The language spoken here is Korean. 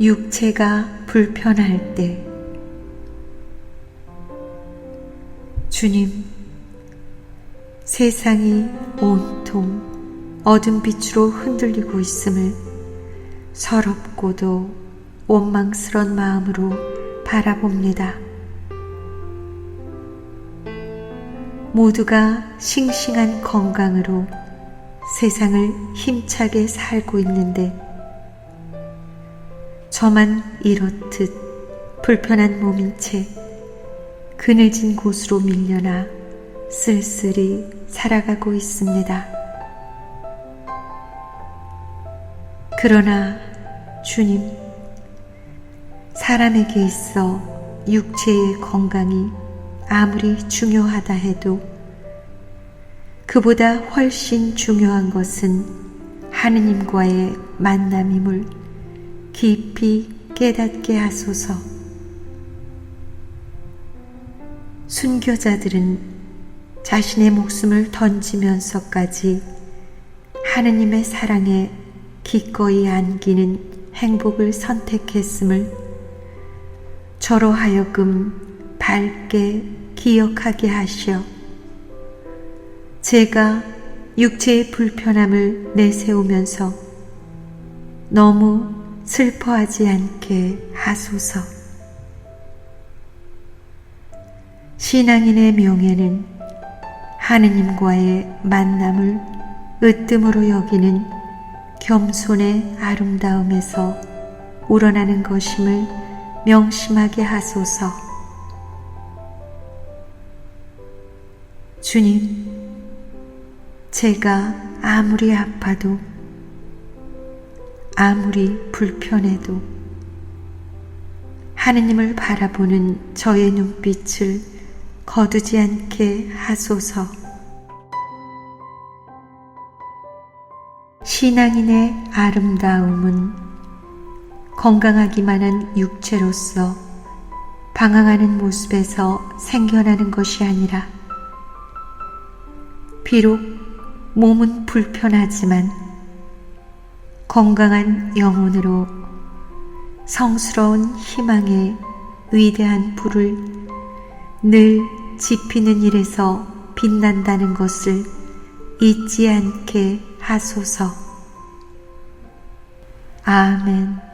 육체가 불편할 때 주님 세상이 온통 어둠 빛으로 흔들리고 있음을 서럽고도 원망스런 마음으로 바라봅니다. 모두가 싱싱한 건강으로 세상을 힘차게 살고 있는데 저만 이렇듯 불편한 몸인 채 그늘진 곳으로 밀려나 쓸쓸히 살아가고 있습니다. 그러나 주님, 사람에게 있어 육체의 건강이 아무리 중요하다 해도 그보다 훨씬 중요한 것은 하느님과의 만남임을 깊이 깨닫게 하소서. 순교자들은 자신의 목숨을 던지면서까지 하느님의 사랑에 기꺼이 안기는 행복을 선택했음을 저로 하여금 밝게 기억하게 하시어 제가 육체의 불편함을 내세우면서 너무 슬퍼하지 않게 하소서. 신앙인의 명예는 하느님과의 만남을 으뜸으로 여기는 겸손의 아름다움에서 우러나는 것임을 명심하게 하소서. 주님, 제가 아무리 아파도 아무리 불편해도 하느님을 바라보는 저의 눈빛을 거두지 않게 하소서. 신앙인의 아름다움은 건강하기만 한 육체로서 방황하는 모습에서 생겨나는 것이 아니라 비록 몸은 불편하지만 건강한 영혼으로 성스러운 희망의 위대한 불을 늘 지피는 일에서 빛난다는 것을 잊지 않게 하소서. 아멘.